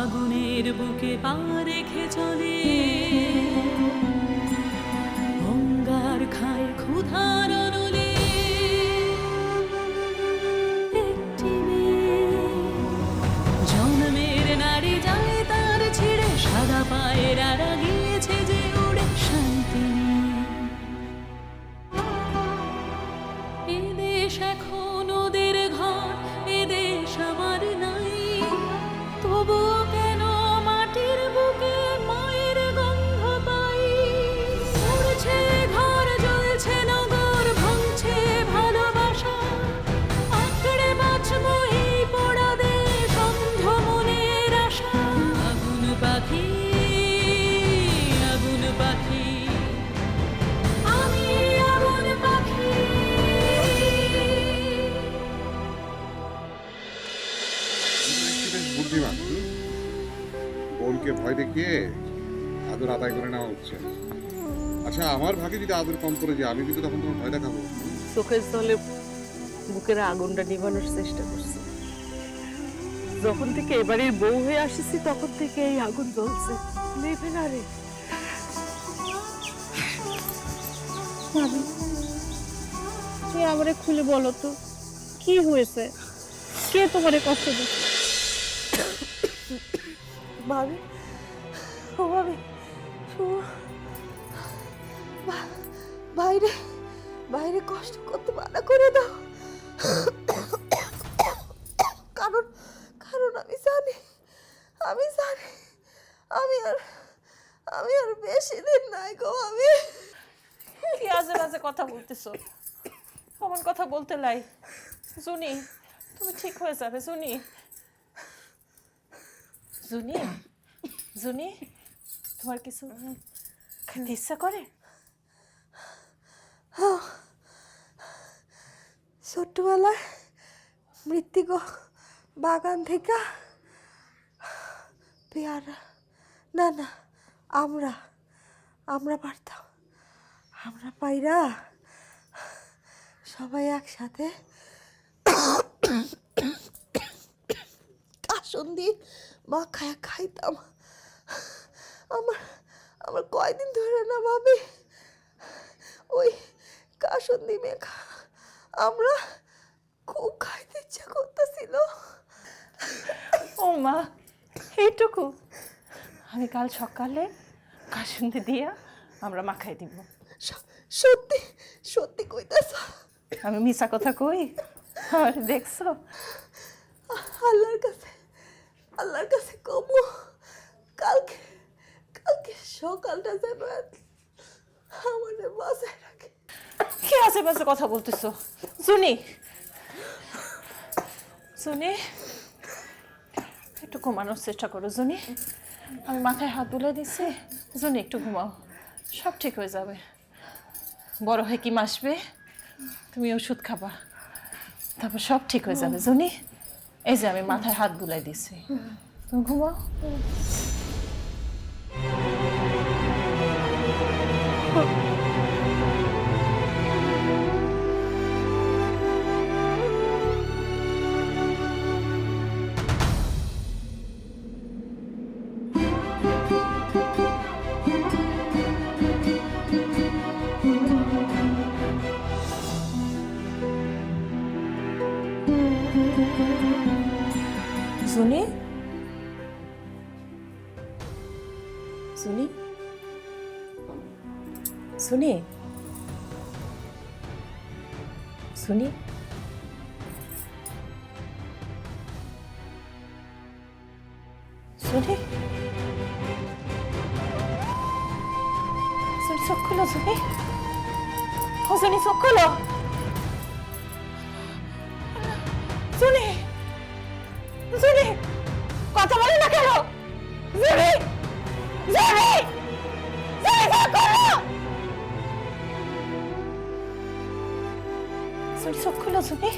আগুনের বুকে পা রেখে চলে। অঙ্গার খায় ক্ষুধার ভয় দেখিয়ে আদর আদায় করে নেওয়া হচ্ছে। আচ্ছা আমার ভাগে যদি আদর কম করে যায় আমি কিন্তু তখন তোমার ভয় দেখাবো। চোখের জলে বুকের আগুনটা নিভানোর চেষ্টা করছি। যখন থেকে এবারের বউ হয়ে আসিছি তখন থেকে এই আগুন জ্বলছে। নেবে না রে। তুই আমারে খুলে বলো তো? কি হয়েছে? কে তোমারে কষ্ট দিচ্ছে? ভাবি ও ভাবি বাইরে বাইরে কষ্ট করতে মানা করে দাও। কারণ কারণ আমি জানি আমি জানি, আমি আর আমি আর বেশি দিন নাই গো আমি। কি আজে বাজে কথা বলতেছো? অমন কথা বলতে লাই। জুনি, তুমি ঠিক হয়ে যাবে, জুনি। জুনি জুনি? তোমার কিছু খেতে ইচ্ছা করে? ছোট্টবেলায় মৃত্তিক বাগান থেকে পেয়ারা না না আমরা আমরা পারতাম। আমরা পাইরা সবাই একসাথে কাসন দিয়ে মাখায় খাইতাম। আমার আমার কয়দিন ধরে না ভাবি ওই কাসন্দি মেঘা আমরা খুব খাইতে ইচ্ছা করতেছিল। ও মা এইটুকু। আমি কাল সকালে কাসুন্দি দিয়া আমরা মাখাই দিব। সত্যি সত্যি কইতাছ। আমি মিশা কথা কই? আর দেখছ? আল্লাহর কাছে আল্লাহর কাছে কমু। কালকে কালকে সকালটা যেন আমাদের বাসায় রাখে। কি আশেপাশে কথা বলতেছো? শুনি শুনি একটু ঘুমানোর চেষ্টা করো জুনি আমি মাথায় হাত তুলে দিচ্ছি জুনি একটু ঘুমাও। সব ঠিক হয়ে যাবে। বড় হয়ে কি মাসবে তুমি ওষুধ খাবা। তারপর সব ঠিক হয়ে যাবে জুনি এই যে আমি মাথায় হাত বুলাই দিছি। তুমি ঘুমাও। জুনি জুনি জুনি জুনি জুনি চোখ খুলো জুনি ও জুনি চোখ খুলো জুনি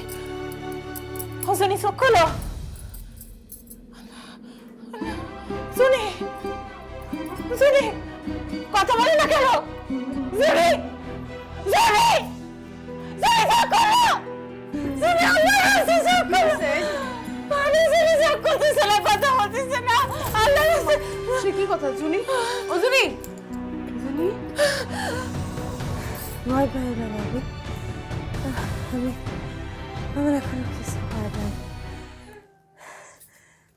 ও জুনি চোখ খুলো জুনি জুনি কথা বলে না কেন জুনি জুনি জুনি জুনি আমার কাছে চোখ খুলো পানি জুনি চোখ করতেছে না কথা বলতেছে না কথা জুনি ও জুনি জুনি ভয় পাই না বাবু আমি আমার এখন কিছু হয় নাই।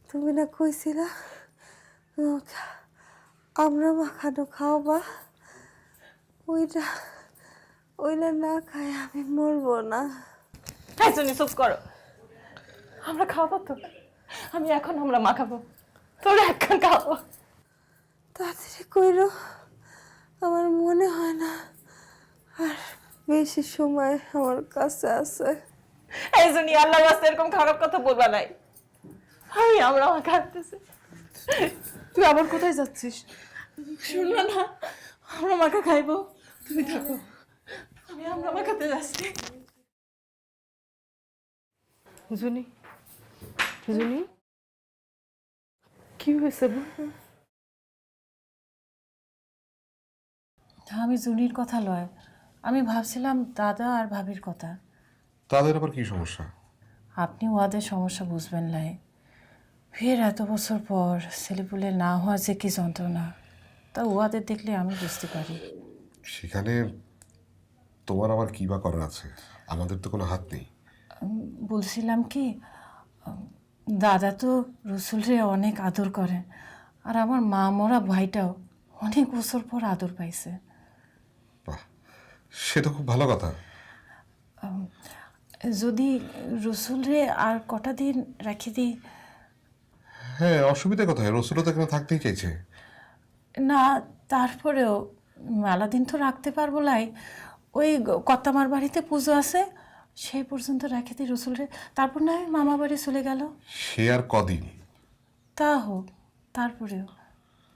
তুমি না কইছিলা আমরা মাখানো খাওয়াবা ওইটা ওইটা না খাই আমি মরবো না। হ্যাঁ জুনি চুপ করো। আমরা খাওয়াবো তো। আমি এখন আমরা মাখাবো। তোরা এখন খাওয়াবো। তাড়াতাড়ি কইরো আমার মনে হয় না। আর বেশি সময় আমার কাছে আছে। এই জন্য আল্লাহর রাস্তা এরকম খারাপ কথা বলবা নাই। আমি আমরা মাখাতেছি তুই আবার কোথায় যাচ্ছিস? শুনলো না আমরা মাখা খাইবো। তুমি থাকো। আমি আমরা মাখাতে যাচ্ছি। জুনি জুনি কি হয়েছে আমি জুনির কথা লয়। আমি ভাবছিলাম দাদা আর ভাবির কথা। তাদের আবার কি সমস্যা? আপনি ওয়াদের সমস্যা বুঝবেন লাই ফের এত বছর পর ছেলেপুলে না হওয়া যে কি যন্ত্রণা তা ওয়াদের দেখলে আমি বুঝতে পারি। সেখানে তোমার আবার কি বা করার আছে? আমাদের তো কোনো হাত নেই। বলছিলাম কি দাদা তো রসুলরে অনেক আদর করে আর আমার মা মরা ভাইটাও অনেক বছর পর আদর পাইছে। সে তো খুব ভালো কথা। যদি রসুলরে আর কটা দিন রাখি দিই? হ্যাঁ অসুবিধা কোথায়? রসুলও তো এখানে থাকতেই চাইছে। না তারপরেও মেলা দিন তো রাখতে পারব লাই। ওই কত্তামার বাড়িতে পুজো আছে সেই পর্যন্ত রেখে দিই রসুলরে। তারপর না মামা বাড়ি চলে গেল। সে আর কদিন? তা হোক তারপরেও।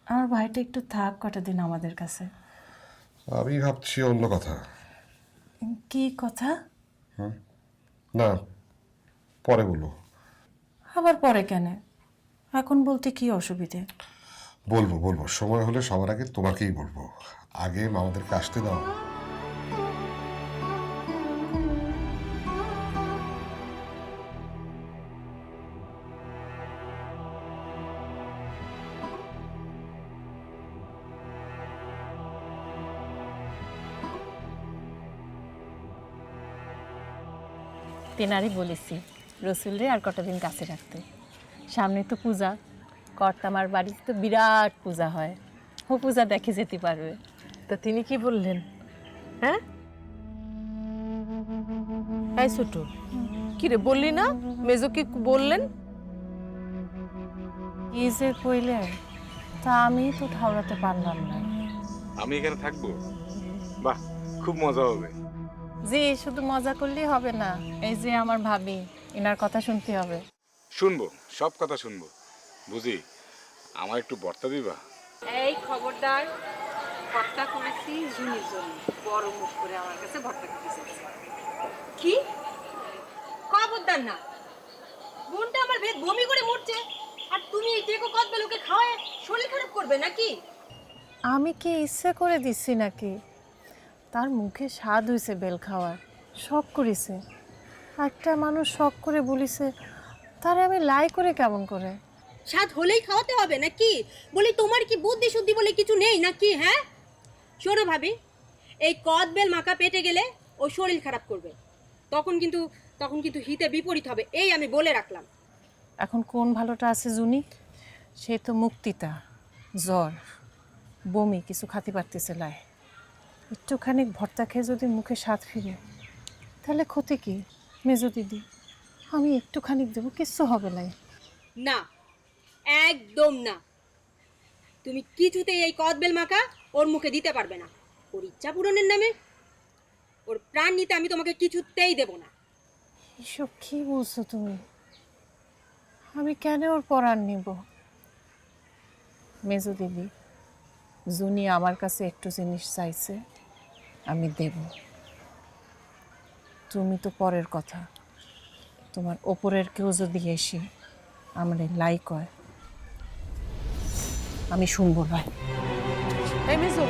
আমার ভাইটা একটু থাক কটা দিন আমাদের কাছে। আমি ভাবছি অন্য কথা। কি কথা? না পরে বলব। আবার পরে কেন? এখন বলতে কি অসুবিধে? বলব বলব। সময় হলে সবার আগে তোমাকেই বলব। আগে মামাদেরকে আসতে দাও। তেনারি বলেছি রসুলরে আর কটা দিন কাছে রাখতে। সামনে তো পূজা কর্তামার বাড়িতে তো বিরাট পূজা হয়। ও পূজা দেখে যেতে পারবে। তো তিনি কি বললেন? হ্যাঁ? এই ছোট কি রে বললি না? মেজো কি বললেন? কি যে কইলে তা আমি তো ঠাউরাতে পারলাম না। আমি এখানে থাকব? বাহ খুব মজা হবে। জি শুধু মজা করলেই হবে না। এই যে আমার ভাবি এনার কথা শুনতে হবে। শুনব সব কথা শুনব। বুঝি আমার একটু বর্তা দিবা? এই খবরদার ভর্তা করেছি জুনির জন্য। বড় মুখ করে আমার কাছে ভর্তা খেতে কি? খবরদার না। বোনটা আমার ভেদ বমি করে মরছে। আর তুমি এই টেকো কদবে লোকে খাওয়ায় শরীর খারাপ করবে নাকি? আমি কি ইচ্ছে করে দিচ্ছি নাকি? তার মুখে স্বাদ হয়েছে বেল খাওয়ার শখ করেছে। একটা মানুষ শখ করে বলিছে তারে আমি লাই করে কেমন করে? স্বাদ হলেই খাওয়াতে হবে নাকি? বলি তোমার কি বুদ্ধি শুদ্ধি বলে কিছু নেই নাকি হ্যাঁ? শোনো ভাবি এই কদবেল মাখা পেটে গেলে ও শরীর খারাপ করবে। তখন কিন্তু তখন কিন্তু হিতে বিপরীত হবে এই আমি বলে রাখলাম। এখন কোন ভালোটা আছে জুনি? সে তো মুক্তিতা জ্বর বমি কিছু খাতে পারতেছে লাই। একটুখানি ভর্তা খেয়ে যদি মুখে স্বাদ ফিরে তাহলে ক্ষতি কি? মেজো দিদি আমি একটুখানি দেবো কিচ্ছু হবে লাই না একদম না। তুমি কিছুতেই এই কদবেল মাখা ওর মুখে দিতে পারবে না। ওর ইচ্ছা পূরণের নামে ওর প্রাণ নিতে আমি তোমাকে কিছুতেই দেব না। এসব কি বলছো তুমি? আমি কেন ওর পরাণ নিব? মেজো দিদি জুনি আমার কাছে একটু জিনিস চাইছে। আমি দেব। তুমি তো পরের কথা। তোমার ওপরের কেউ যদি এসে আমার লাইক হয় আমি শুনব ভাই মেজো।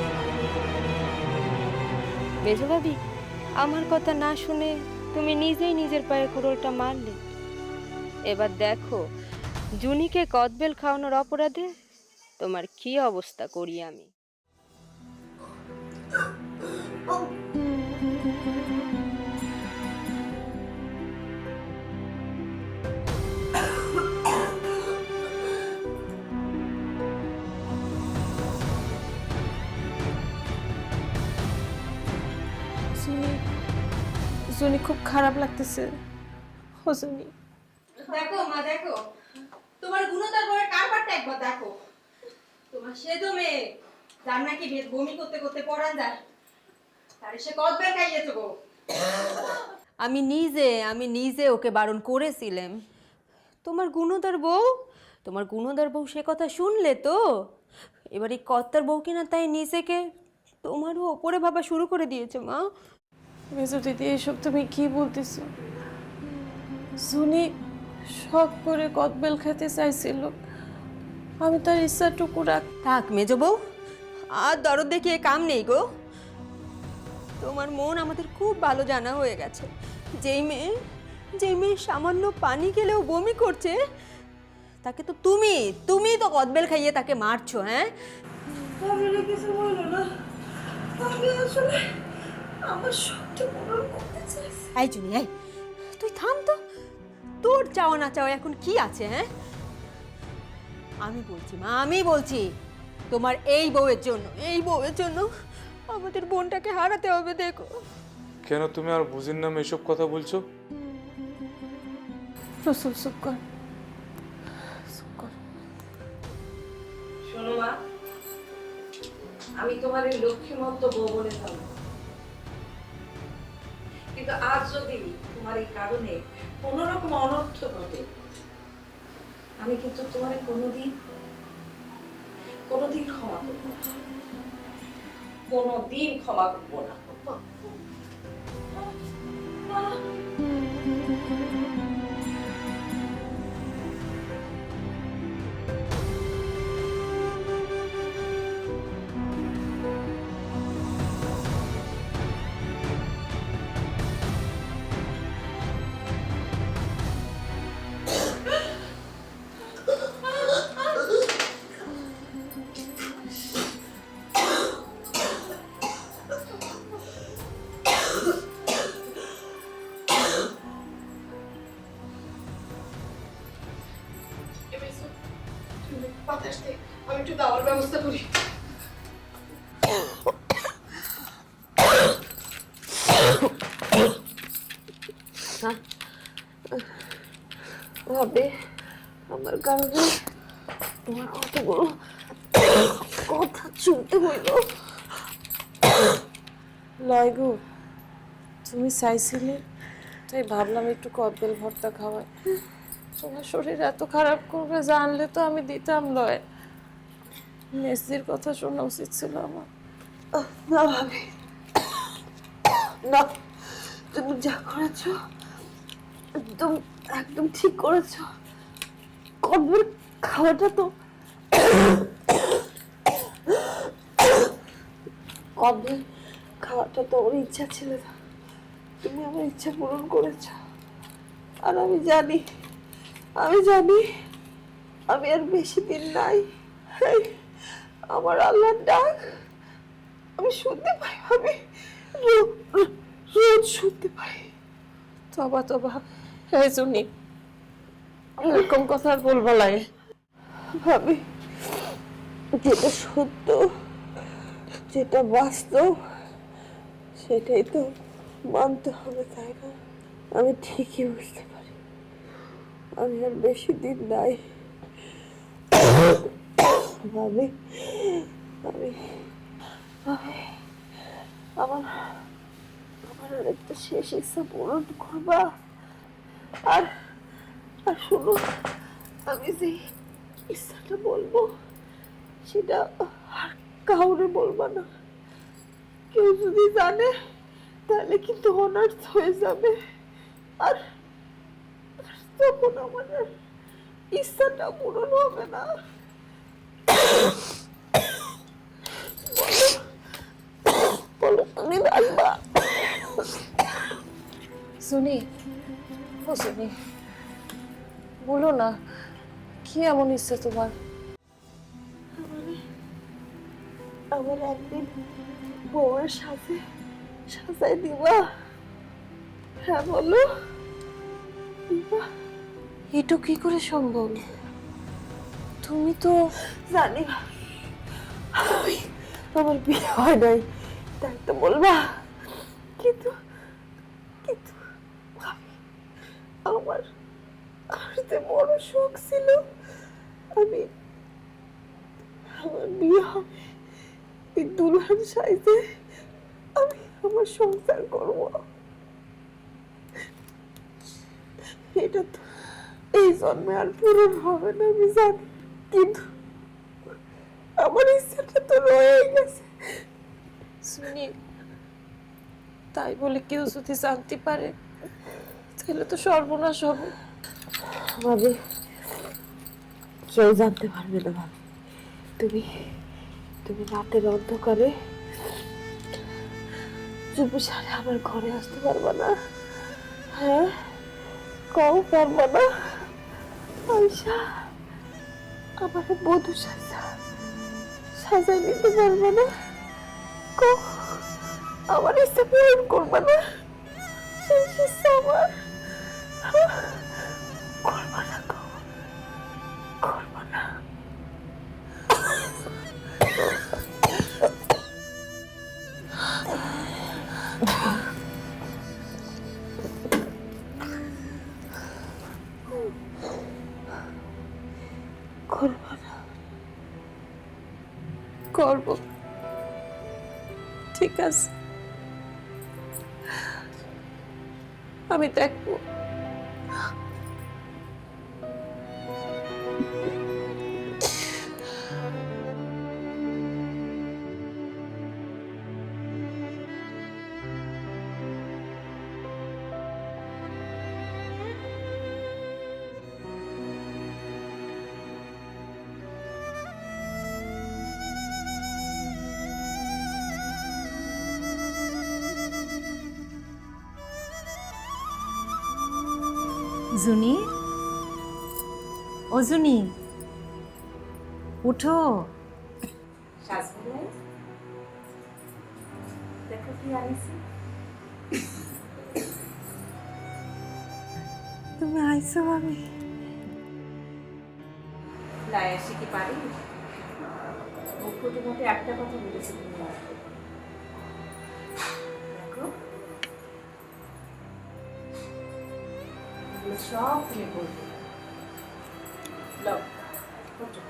আমার কথা না শুনে তুমি নিজেই নিজের পায়ে কুড়োলটা মারলে। এবার দেখো, জুনিকে কদবেল খাওয়ানোর অপরাধে তোমার কি অবস্থা করি আমি? জুনি জুনি খুব খারাপ লাগতেছে। ও জুনি। দেখো মা, দেখো। তোমার গুণতার বউয়ের কারবারটা একবার দেখো। তোমার সে তো মেয়ে। যার নাকি বমি করতে করতে পড়ান যায় তারে সে কদবের খাইয়েছো গো আমি নিজে আমি নিজে ওকে বারণ করেছিলাম। তোমার গুণদার বউ? তোমার গুণদার বউ সে কথা শুনলে তো? এবার এই কর্তার বউ কিনা তাই নিজেকে তোমারও ওপরে ভাবা শুরু করে দিয়েছে মা। মেজো দিদি এসব তুমি কি বলতেছো? জুনি শখ করে কদবেল খেতে চাইছিল। আমি তার ইচ্ছাটুকু রাখ থাক মেজো বউ আর দরদ দেখিয়ে কাম নেই গো। তোমার মন আমাদের খুব ভালো জানা হয়ে গেছে। যেই মেয়ে যেই মেয়ে সামান্য পানি গেলেও বমি করছে তাকে তো তুমি তুমি তো কদবেল খাইয়ে তাকে মারছো হ্যাঁ? এই জুনি এই তুই থাম তো। তোর চাও না চাও এখন কি আছে হ্যাঁ? আমি বলছি মা আমি বলছি তোমার এই বউয়ের জন্য এই বউয়ের জন্য আমাদের বোনটাকে হারাতে হবে দেখো। কেন তুমি আর বুঝির নামে এসব কথা বলছো? রসুল চুপ কর। চুপ কর। শোনো মা আমি তোমার এই লক্ষ্মীমন্ত বউ বলে থাকব কিন্তু আজ যদি তোমার এই কারণে কোনো রকম অনর্থ ঘটে আমি কিন্তু তোমার কোনোদিন কোনোদিন ক্ষমা করব কোনোদিন ক্ষমা করব না। ভাবে আমার কারণে তোমার কতগুলো কথা শুনতে হইল লয় গো তুমি চাইছিলে তাই ভাবলাম একটু কদবেল ভর্তা খাওয়াই তোমার শরীর এত খারাপ করবে জানলে তো আমি দিতাম লয় মেসির কথা শোনা উচিত ছিল আমার না ভাবি না তুমি যা করেছ একদম একদম ঠিক করেছ। কদবেল খাওয়াটা তো কদবেল খাওয়াটা তো ওর ইচ্ছা ছিল না। তুমি আমার ইচ্ছা পূরণ করেছ। আর আমি জানি আমি জানি আমি আর বেশি দিন নাই। আমার আল্লাহর ডাক আমি শুনতে পাই, আমি রোজ শুনতে পাই। তবা তবা। এই জুনি এরকম কথা আর লাগে ভাবি যেটা সত্য, যেটা বাস্তব, সেটাই তো মানতে হবে, তাই না? আমি ঠিকই বুঝতে পারি। আমি আর বেশি দিন নাই। ভাবি আমি আমি আমার আমার একটা শেষ ইচ্ছা পূরণ করবা। আর আর শুনো আমি যে ইচ্ছাটা বলব সেটা আর কাউরে বলবা না। কেউ যদি জানে, তাহলে কিন্তু অনার্থ হয়ে যাবে। আর তখন আমার ইচ্ছাটা পূরণ হবে না বলো বলো তুমি রাখবা সুনি ও সুনি বলো না কি এমন ইচ্ছে তোমার? আমার একদিন বউয়ের সাথে সাজাই দিবা। হ্যাঁ বলো। এটু কি করে সম্ভব? তুমি তো জানি আমার বিয়ে হয় নাই তাই তো বলবা। কিন্তু আমি আমার আসতে বড় শখ ছিল। আমি আমার বিয়ে হবে। এই দুলহান সাইজে আমি আমার সংসার করব। এটা তো এই জন্মে আর পূরণ হবে না, আমি জানি। কিন্তু আমার ইচ্ছাটা তো রয়ে গেছে। শুনি, তাই বলে কেউ যদি জানতে পারে তাহলে তো সর্বনাশ হবে। ভাবি, কেউ জানতে পারবে না ভাবি। তুমি তুমি রাতে রাতের অন্ধকারে চুপি সারে আমার ঘরে আসতে পারবে না। হ্যাঁ কও পারবে না। আয়সা আমার বধু সাজা সাজাই নিতে পারবে না। কও, আমার ইচ্ছা পূরণ করবে না। শেষ ইচ্ছা আমার। করবে না। গো করবে না করবে না করব ঠিক আছে। আমি দেখব। জুনি ও জুনি উঠো তুমি আইসো ভাবি লায়া সে কি পারি? একটা কথা বলেছি তুমি এগুলো সব তুমি বলবে লও, ওঠো।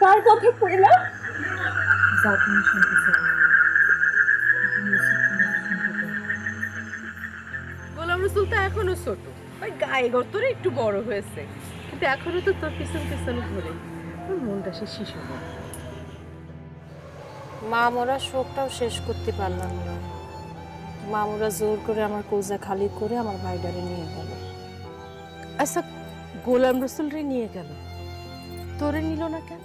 কার কথা কইলা গোলাম রসুল তো এখনও ছোট ওই গায়ে গতরে একটু বড় হয়েছে। কিন্তু এখনও তো তোর পিছন পিছন ঘুরে। তোর মনটা সে শিশু মন। মা মরা শোকটাও শেষ করতে পারলাম না। মামুরা জোর করে আমার কোজা খালি করে আমার ভাইডারে নিয়ে গেল। আচ্ছা গোলাম রসুল রে নিয়ে গেল? তোরে নিল না কেন?